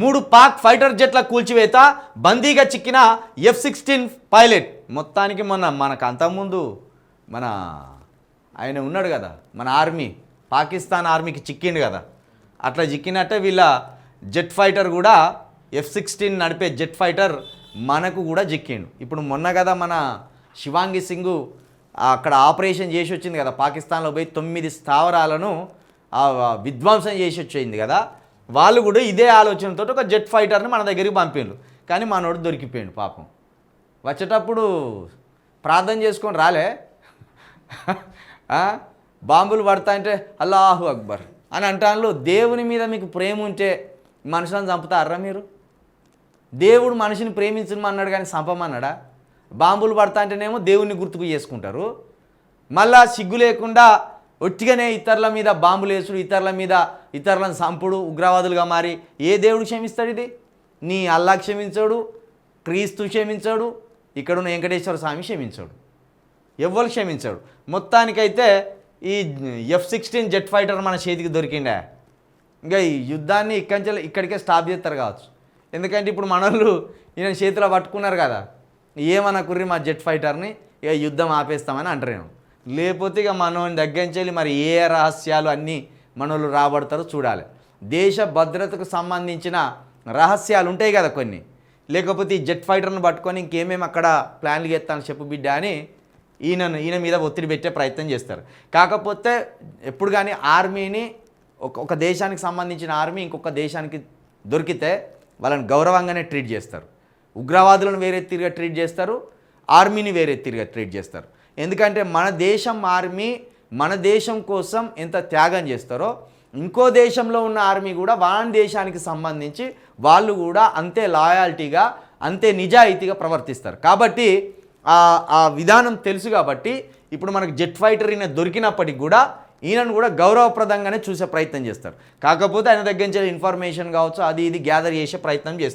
మూడు పాక్ ఫైటర్ జెట్ల కూల్చివేత బందీగా చిక్కిన ఎఫ్ సిక్స్టీన్ పైలట్. మొత్తానికి మొన్న మనకు అంతకుముందు మన ఆయన ఉన్నాడు కదా మన ఆర్మీ పాకిస్తాన్ ఆర్మీకి చిక్కిండు కదా. అట్లా చిక్కినట్టే వీళ్ళ జెట్ ఫైటర్ కూడా ఎఫ్ సిక్స్టీన్ నడిపే జెట్ ఫైటర్ మనకు కూడా చిక్కిండు. ఇప్పుడు మొన్న కదా మన శివాంగి సింగ్ అక్కడ ఆపరేషన్ చేసి వచ్చింది కదా పాకిస్తాన్లో పోయి తొమ్మిది స్థావరాలను విధ్వంసం చేసి వచ్చింది కదా. వాళ్ళు కూడా ఇదే ఆలోచనతో ఒక జెట్ ఫైటర్ని మన దగ్గరికి పంపిండు కానీ మనోడు దొరికిపోయాడు పాపం. వచ్చేటప్పుడు ప్రార్థన చేసుకొని రాలే. బాంబులు పడతాయంటే అల్లాహు అక్బర్ అని అంటాను దేవుని మీద మీకు ప్రేమ ఉంటే మనుషులను చంపుతారా మీరు? దేవుడు మనిషిని ప్రేమించమన్నాడు కానీ చంపమన్నాడా? బాంబులు పడతా అంటేనేమో దేవుణ్ణి గుర్తుకు చేసుకుంటారు. మళ్ళా సిగ్గు లేకుండా ఒట్టిగానే ఇతరుల మీద బాంబులు వేసుడు ఇతరుల మీద ఇతరులను సంపుడు ఉగ్రవాదులుగా మారి ఏ దేవుడు క్షమిస్తాడు ఇది? నీ అల్లా క్షమించాడు క్రీస్తు క్షమించాడు ఇక్కడున్న వెంకటేశ్వర స్వామి క్షమించాడు. ఎవ్వరు క్షమించాడు. మొత్తానికైతే ఈ ఎఫ్ సిక్స్టీన్ జెట్ ఫైటర్ మన చేతికి దొరికిండే. ఇంకా ఈ యుద్ధాన్ని ఇక్కడి ఇక్కడికే స్టాప్ చేస్తారు కావచ్చు. ఎందుకంటే ఇప్పుడు మనోళ్ళు ఈయన చేతిలో పట్టుకున్నారు కదా. ఏమన్నా కుర్రి మా జెట్ ఫైటర్ని? ఇక యుద్ధం ఆపేస్తామని అంటారేమో లేకపోతే ఇక మనోని దగ్గర నుంచి వెళ్ళి మరి ఏ రహస్యాలు అన్నీ మనోళ్ళు రాబడతారో చూడాలి. దేశ భద్రతకు సంబంధించిన రహస్యాలు ఉంటాయి కదా కొన్ని. లేకపోతే ఈ జెట్ ఫైటర్ను పట్టుకొని ఇంకేమేమి అక్కడ ప్లాన్లు చేస్తాను చెప్పు బిడ్డ అని ఈయనను ఈయన మీద ఒత్తిడి పెట్టే ప్రయత్నం చేస్తారు. కాకపోతే ఎప్పుడు కానీ ఆర్మీని ఒక ఒక దేశానికి సంబంధించిన ఆర్మీ ఇంకొక దేశానికి దొరికితే వాళ్ళని గౌరవంగానే ట్రీట్ చేస్తారు. ఉగ్రవాదులను వేరే తీరుగా ట్రీట్ చేస్తారు ఆర్మీని వేరే తీరుగా ట్రీట్ చేస్తారు. ఎందుకంటే మన దేశం ఆర్మీ మన దేశం కోసం ఎంత త్యాగం చేస్తారో ఇంకో దేశంలో ఉన్న ఆర్మీ కూడా వాని దేశానికి సంబంధించి వాళ్ళు కూడా అంతే లాయాలిటీగా అంతే నిజాయితీగా ప్రవర్తిస్తారు. కాబట్టి ఆ ఆ విధానం తెలుసు కాబట్టి ఇప్పుడు మనకు జెట్ ఫైటర్ ఈయన దొరికినప్పటికి కూడా ఈయనను కూడా గౌరవప్రదంగానే చూసే ప్రయత్నం చేస్తారు. కాకపోతే ఆయన దగ్గర నుంచి ఇన్ఫర్మేషన్ కావచ్చు అది ఇది గ్యాదర్ చేసే ప్రయత్నం చేస్తారు.